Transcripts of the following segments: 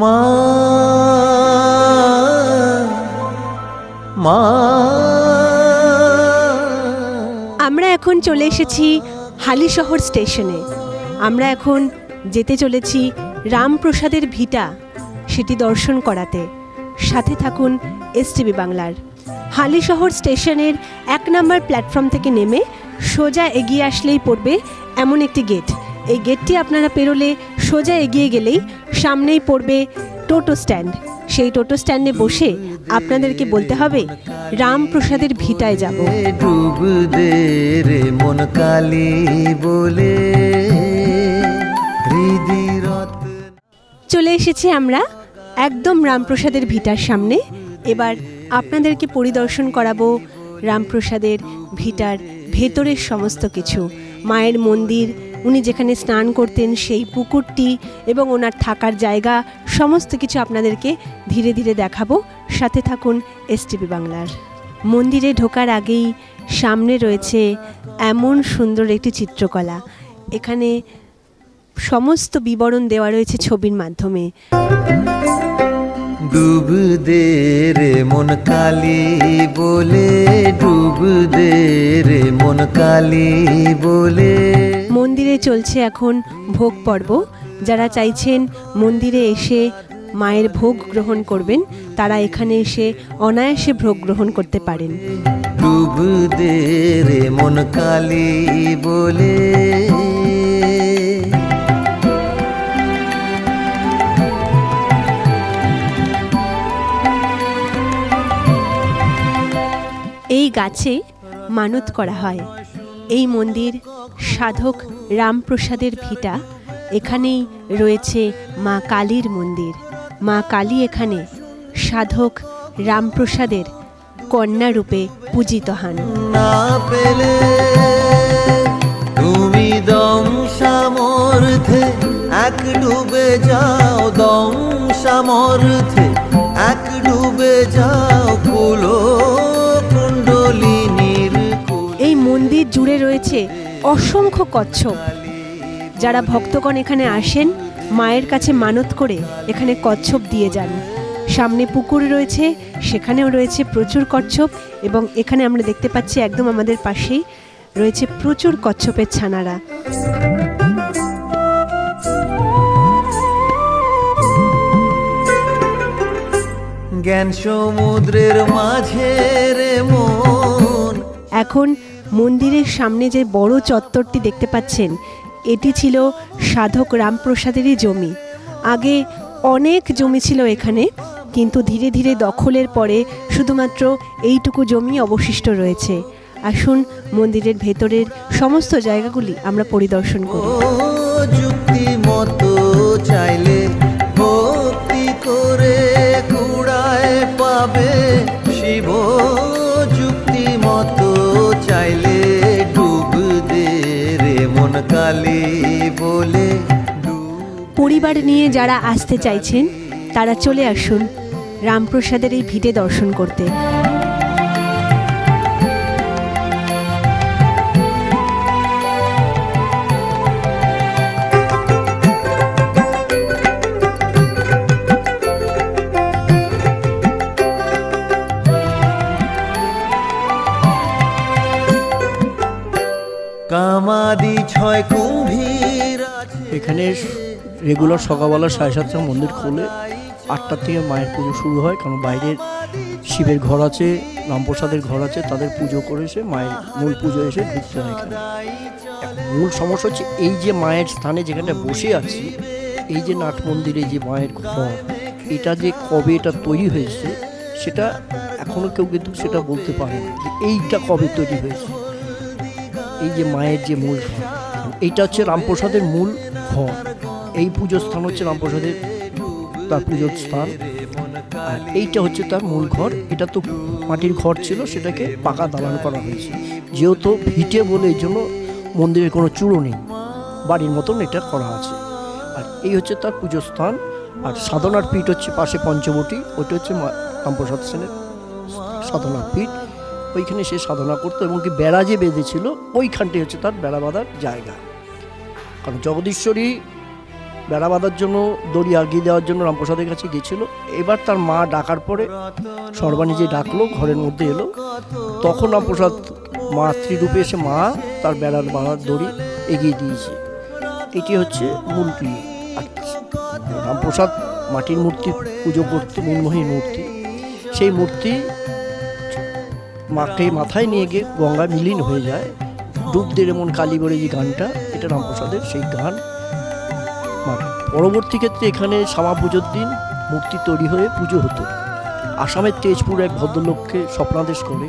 মা মা। আমরা এখন চলে এসেছি হালিশহর স্টেশনে। আমরা এখন যেতে চলেছি রামপ্রসাদের ভিটা সেটি দর্শন করাতে। সাথে থাকুন এসটিভি বাংলার। হালিশহর স্টেশনের এক নম্বর প্ল্যাটফর্ম থেকে নেমে সোজা এগিয়ে আসলেই পড়বে এমন একটি গেট। এই গেটটি আপনারা পেরোলে সোজা এগিয়ে গেলেই সামনেই পড়বে টোটো স্ট্যান্ড। সেই টোটো স্ট্যান্ডে বসে আপনাদেরকে বলতে হবে রামপ্রসাদের ভিটায় যাব। ডুব দে রে মন কালি বলে চলে এসেছি আমরা একদম রামপ্রসাদের ভিটার সামনে। এবার আপনাদেরকে পরিদর্শন করাবো রামপ্রসাদের ভিটার ভেতরের সমস্ত কিছু। মায়ের মন্দির উনি যেখানে স্নান করতেন সেই পুকুরটি এবং ওনার থাকার জায়গা, সমস্ত কিছু আপনাদেরকে ধীরে ধীরে দেখাবো। সাথে থাকুন এসটিভি বাংলার। মন্দিরে ঢোকার আগেই সামনে রয়েছে এমন সুন্দর একটি চিত্রকলা। এখানে সমস্ত বিবরণ দেওয়া রয়েছে ছবির মাধ্যমে। ডুব দে রে মন কালি বলে ডুব দে রে মন কালি বলে। মন্দিরে চলছে এখন ভোগ পর্ব। যারা চাইছেন মন্দিরে এসে মায়ের ভোগ গ্রহণ করবেন তারা এখানে এসে অনায়াসে ভোগ গ্রহণ করতে পারেন। ডুব দে রে মন কালি বলে গাছে মানত করা হয়। এই মন্দির সাধক রামপ্রসাদের ভিটা। এখানেই রয়েছে মা কালীর মন্দির। মা কালী এখানে সাধক রামপ্রসাদের কন্যা রূপে পূজিত হন। তুমি দম সামর্থে এক ডুবে যাও দম সামর্থে এক ডুবে যাও কুল এই মন্দির জুড়ে রয়েছে অসংখ্য কচ্ছপ। যারা ভক্তগণ এখানে আসেন, মায়ের কাছে মানত করে এখানে কচ্ছপ দিয়ে যান। সামনে পুকুর রয়েছে, সেখানেও রয়েছে প্রচুর কচ্ছপ এবং এখানে আমরা দেখতে পাচ্ছি একদম আমাদের পাশেই রয়েছে প্রচুর কচ্ছপের ছানারা। জ্ঞান সমুদ্রের মাঝে এখন মন্দিরের সামনে যে বড় চত্বরটি দেখতে পাচ্ছেন, এটি ছিল সাধক রামপ্রসাদেরই জমি। আগে অনেক জমি ছিল এখানে, কিন্তু ধীরে ধীরে দখলের পরে শুধুমাত্র এইটুকু জমি অবশিষ্ট রয়েছে। আসুন মন্দিরের ভেতরের সমস্ত জায়গাগুলি আমরা পরিদর্শন করি। যুক্তি মতো চাইলে পরিবার নিয়ে যারা আসতে চাইছেন তারা চলে আসুন রামপ্রসাদের এই ভিটে দর্শন করতে। রেগুলার সকালবেলা সাড়ে সাতটা মন্দির খোলে, আটটার থেকে মায়ের পুজো শুরু হয়, কারণ বাইরের শিবের ঘর আছে, রামপ্রসাদের ঘর আছে, তাদের পুজো করে এসে মায়ের মূল পুজো এসে ঢুকতে হয় এখানে। মূল সমস্যা হচ্ছে এই যে মায়ের স্থানে যেখানে বসে আছি, এই যে নাট মন্দিরে যে মায়ের ঘর, এটা যে কবে এটা তৈরি হয়েছে, সেটা এখনও কেউ কিন্তু সেটা বলতে পারে না যে এইটা কবে তৈরি হয়েছে। এই যে মায়ের যে মূল ঘর, এইটা হচ্ছে রামপ্রসাদের মূল ঘর। এই পুজোর স্থান হচ্ছে রামপ্রসাদের তার পুজোর স্থান। আর এইটা হচ্ছে তার মূল ঘর। এটা তো মাটির ঘর ছিল, সেটাকে পাকা দালান করা হয়েছে। যেহেতু ভিটে বলে এই জন্য মন্দিরের কোনো চূড়ো নেই, বাড়ির মতন এটা করা আছে। আর এই হচ্ছে তার পুজোর স্থান। আর সাধনার পীঠ হচ্ছে পাশে পঞ্চবটি, ওইটা হচ্ছে রামপ্রসাদ সেনের সাধনার পীঠ। ওইখানে সে সাধনা করতো এবং কি বেড়া যে বেঁধেছিল ওইখানটি হচ্ছে তার বেড়া বাঁধার জায়গা। কারণ জগদীশ্বরী বেড়া বাঁধার জন্য, দড়ি আগিয়ে দেওয়ার জন্য রামপ্রসাদের কাছে গেছিল এবার তার মা ডাকার পরে সর্বাণী যে ডাকলো, ঘরের মধ্যে এলো। তখন রামপ্রসাদ মাতৃরূপে এসে মা তার বেড়ার বাঁধার দড়ি এগিয়ে দিয়েছে। এটি হচ্ছে মূল রামপ্রসাদ মাটির মূর্তি পুজো করতে নীলমোহী মূর্তি। সেই মূর্তি মাকে মাথায় নিয়ে গিয়ে গঙ্গা মিলিন হয়ে যায়। ডুব দে এমন কালী বলে যে গানটা, এটা রামপ্রসাদের সেই গান। পরবর্তী ক্ষেত্রে এখানে শ্যামা পুজোর দিন মূর্তি তৈরি হয়ে পুজো হতো। আসামের তেজপুর এক ভদ্রলোককে স্বপ্নাদেশ করে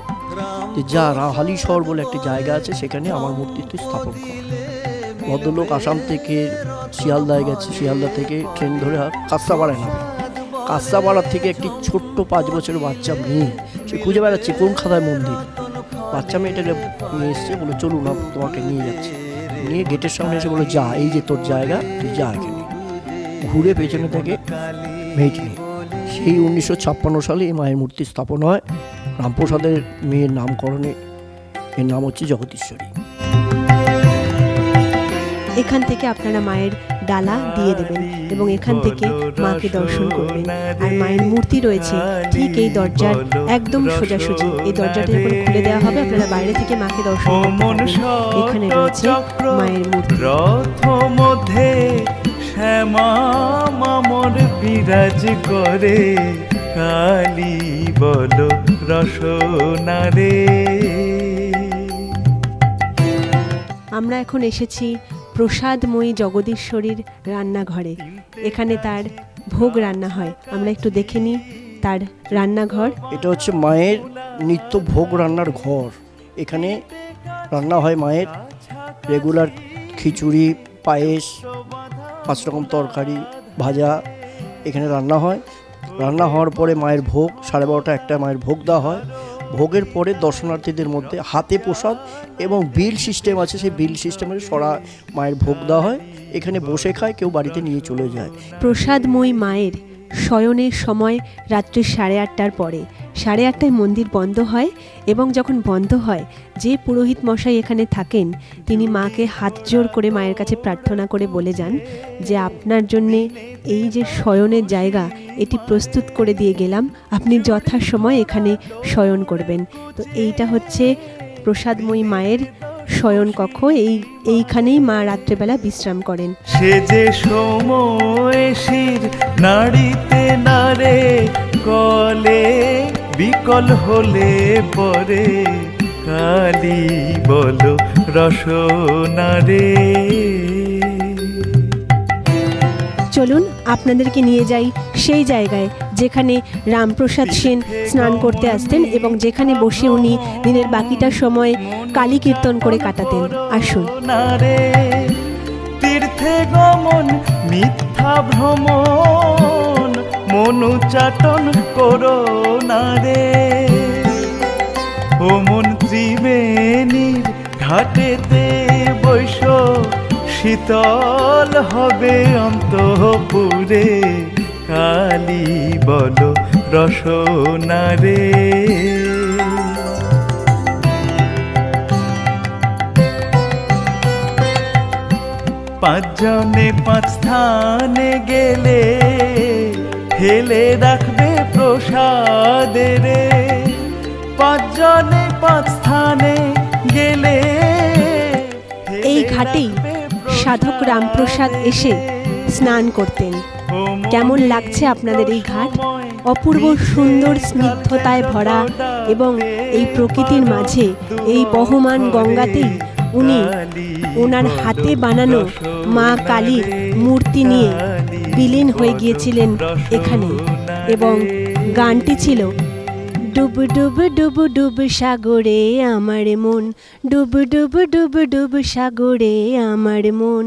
যে, যা রাহালি শহর বলে একটি জায়গা আছে, সেখানে আমার মূর্তি তুই স্থাপন কর। ভদ্রলোক আসাম থেকে শিয়ালদায় গেছে। শিয়ালদা থেকে ট্রেন ধরে কাস্তাপাড়ায় নামে। কাস্তাপাড়ার থেকে একটি ছোট্ট পাঁচ বছরের বাচ্চা মেয়ে, সে খুঁজে বেড়াচ্ছে কোন খাদায় মন্দির। বাচ্চা মেয়েটাকে নিয়ে এসছে, বলে, চলুন তোমাকে নিয়ে যাচ্ছে। নিয়ে গেটের সামনে এসে বলে, যা, এই যে তোর জায়গা, তুই যা এখানে। ঘুরে পেছনে থেকে মেয়েটি নিয়ে সেই উনিশশো ছাপ্পান্ন সালে এই মায়ের মূর্তি স্থাপন হয় রামপ্রসাদের মেয়ের নামকরণে। এর নাম হচ্ছে জগদীশ্বরী। এখান থেকে আপনারা মায়ের ডালা দিয়ে দেবেন এবং এখান থেকে মাকে দর্শন করবেন। আর মায়ের মূর্তি রয়েছে ঠিক এই দরজার একদম সোজাসুজি। এই দরজাটা যখন খুলে দেওয়া হবে। আপনারা বাইরে থেকে মাকে দর্শন করতে এখানে রয়েছে মায়ের মূর্তি। মধ্যে শ্যামা মামর বিরাজ করে। কালী বল রসনারে আমরা এখন এসেছি প্রসাদময়ী জগদীশ্বরীর রান্নাঘরে। এখানে তার ভোগ রান্না হয়। আমরা একটু দেখে নিই তার রান্নাঘর। এটা হচ্ছে মায়ের নিত্য ভোগ রান্নার ঘর। এখানে রান্না হয় মায়ের রেগুলার খিচুড়ি পায়েস পাঁচ রকম তরকারি, ভাজা, এখানে রান্না হয়। রান্না হওয়ার পরে মায়ের ভোগ, সাড়ে বারোটা একটা মায়ের ভোগ দেওয়া হয়। ভোগের পরে দর্শনার্থীদের মধ্যে হাতে প্রসাদ এবং বিল সিস্টেম আছে, সেই বিল সিস্টেমের সরা মায়ের ভোগ দেওয়া হয়। এখানে বসে খায়, কেউ বাড়িতে নিয়ে চলে যায়। প্রসাদময়ী মায়ের শয়নের সময় রাত্রি সাড়ে আটটার পরে। সাড়ে আটটায় মন্দির বন্ধ হয় এবং যখন বন্ধ হয়, যে পুরোহিত মশাই এখানে থাকেন, তিনি মাকে হাত জোর করে মায়ের কাছে প্রার্থনা করে বলে যান যে, আপনার জন্যে এই যে শয়নের জায়গা, এটি প্রস্তুত করে দিয়ে গেলাম। আপনি যথাসময় এখানে শয়ন করবেন। তো এইটা হচ্ছে প্রসাদময়ী মায়ের শয়ন কক্ষ এই এইখানেই মা রাত্রেবেলা বিশ্রাম করেন। সে যে সময় শির নাড়িতে নারে কলে বিকল হলে পরে কালী বল রসনারে চলুন আপনাদেরকে নিয়ে যাই সেই জায়গায় যেখানে রামপ্রসাদ সেন স্নান করতে আসতেন এবং যেখানে বসে উনি দিনের বাকিটা সময় কালী কীর্তন করে কাটাতেন। আসুন। তীর্থে গমন, মিথ্যা ভ্রমণ, মনুচাটন করো নারে ও মন ত্রিবেণীর ঘাটেতে বৈশ, শীতল হবে অন্তপুরে। কালী বল রসনারে। পাঁচজনে পাঁচ স্থানে গেলে হেলে রাখবে প্রসাদের পাঁচজনে পাঁচ স্থানে গেলে এই ঘাটেই সাধক রামপ্রসাদ এসে স্নান করতেন। কেমন লাগছে আপনাদের এই ঘাট? অপূর্ব সুন্দর স্নিগ্ধতায় ভরা এবং এই প্রকৃতির মাঝে এই বহমান গঙ্গাতেই উনি ওনার হাতে বানানো মা কালীর মূর্তি নিয়ে বিলীন হয়ে গিয়েছিলেন এখানে এবং গানটি ছিল, ডুব ডুব ডুব ডুব সাগরে আমার মন, ডুব ডুব ডুব ডুব সাগরে আমার মন।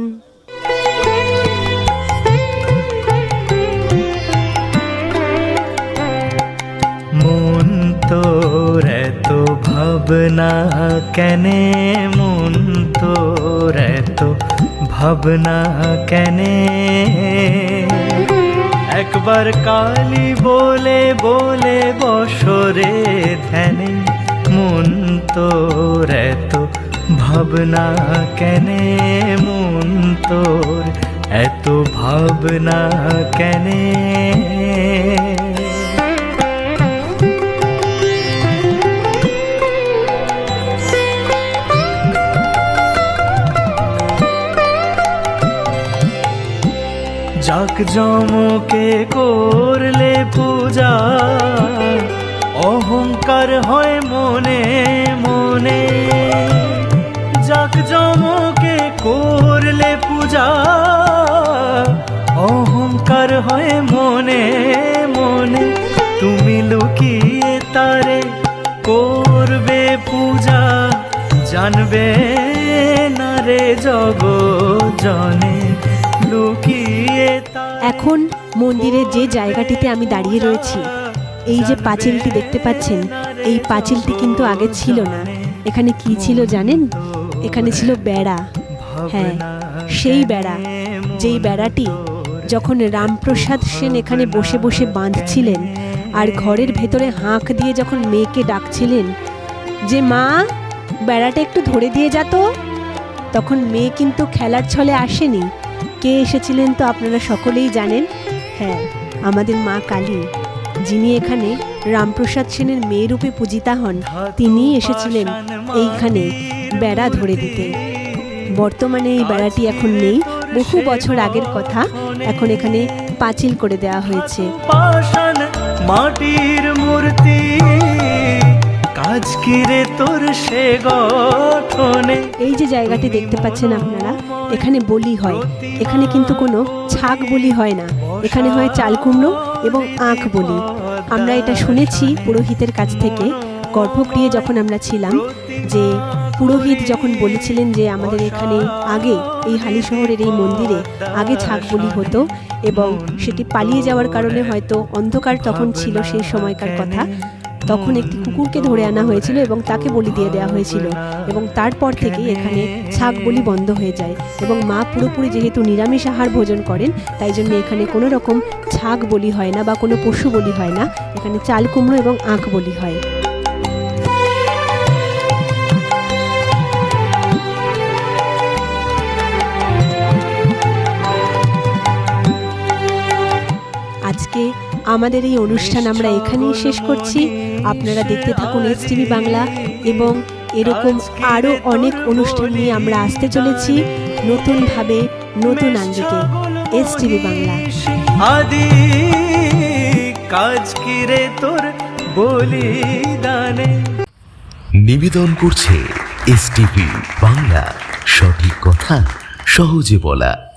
মন তোর এত ভাবনা কেনে? মন তোর এত ভাবনা কেনে একবার কালি বলে বলে বসরে ধ্যানে মন তোর এত ভাবনা কেনে মন তোর এত ভাবনা কেনে যাক জমকে করলে পূজা, অহংকার হয় মনে মনে। যাক জমকে করলে পূজা, অহংকার হয় মনে মনে। তুমি লুকিয়ে তারে করবে পূজা, জানবে না রে জগ জনে এখন মন্দিরের যে জায়গাটিতে আমি দাঁড়িয়ে রয়েছি এই যে পাঁচিলটি দেখতে পাচ্ছেন এই পাঁচিলটি কিন্তু আগে ছিল না। এখানে কি ছিল জানেন? এখানে ছিল বেড়া। হ্যাঁ সেই বেড়া যেই বেড়াটি যখন রামপ্রসাদ সেন এখানে বসে বসে বাঁধছিলেন আর ঘরের ভেতরে হাঁক দিয়ে যখন মেয়েকে ডাকছিলেন যে মা বেড়াটা একটু ধরে দিয়ে যা তো। তখন মেয়ে কিন্তু খেলার ছলে আসেনি। কে এসেছিলেন তো আপনারা সকলেই জানেন? হ্যাঁ আমাদের মা কালী যিনি এখানে রামপ্রসাদ সেনের মেয়ে রূপে পূজিতা হন তিনিই এসেছিলেন এইখানে বেড়া ধরে দিতে। বর্তমানে এই বেড়াটি এখন নেই বহু বছর আগের কথা এখন এখানে পাঁচিল করে দেওয়া হয়েছে। মাটির মূর্তি কাজ কিরে তোর সে গঠনে? এই যে জায়গাটি দেখতে পাচ্ছেন আপনারা এখানে বলি হয়। এখানে কিন্তু কোনো ছাগ বলি হয় না। এখানে হয় চাল কুমড়ো এবং আখ বলি। আমরা এটা শুনেছি পুরোহিতের কাছ থেকে। গর্ভগৃহে যখন আমরা ছিলাম, যে পুরোহিত যখন বলেছিলেন যে আমাদের এখানে আগে এই হালি শহরের এই মন্দিরে আগে ছাগ বলি হতো এবং সেটি পালিয়ে যাওয়ার কারণে হয়তো অন্ধকার তখন ছিল সেই সময়কার কথা তখন একটি কুকুরকে ধরে আনা হয়েছিল এবং তাকে বলি দিয়ে দেওয়া হয়েছিল। এবং তারপর থেকে এখানে ছাগ বলি বন্ধ হয়ে যায় এবং মা পুরোপুরি যেহেতু নিরামিষ আহার ভোজন করেন, তাই জন্য এখানে কোনো রকম ছাগ বলি হয় না বা কোনো পশু বলি হয় না। এখানে চাল কুমড়ো এবং আঁখ বলি হয়। আমাদের এই অনুষ্ঠান আমরা এখানেই শেষ করছি। আপনারা দেখতে থাকুন এস টিভি বাংলা এবং এরকম আরও অনেক অনুষ্ঠান নিয়ে আমরা আসতে চলেছি নতুনভাবে নতুন আঙ্গিকে। S TV Bangla. আদি কাজ কিরে তোর বলিদানে? নিবেদন করছে এস টিভি বাংলা। সঠিক কথা সহজে বলা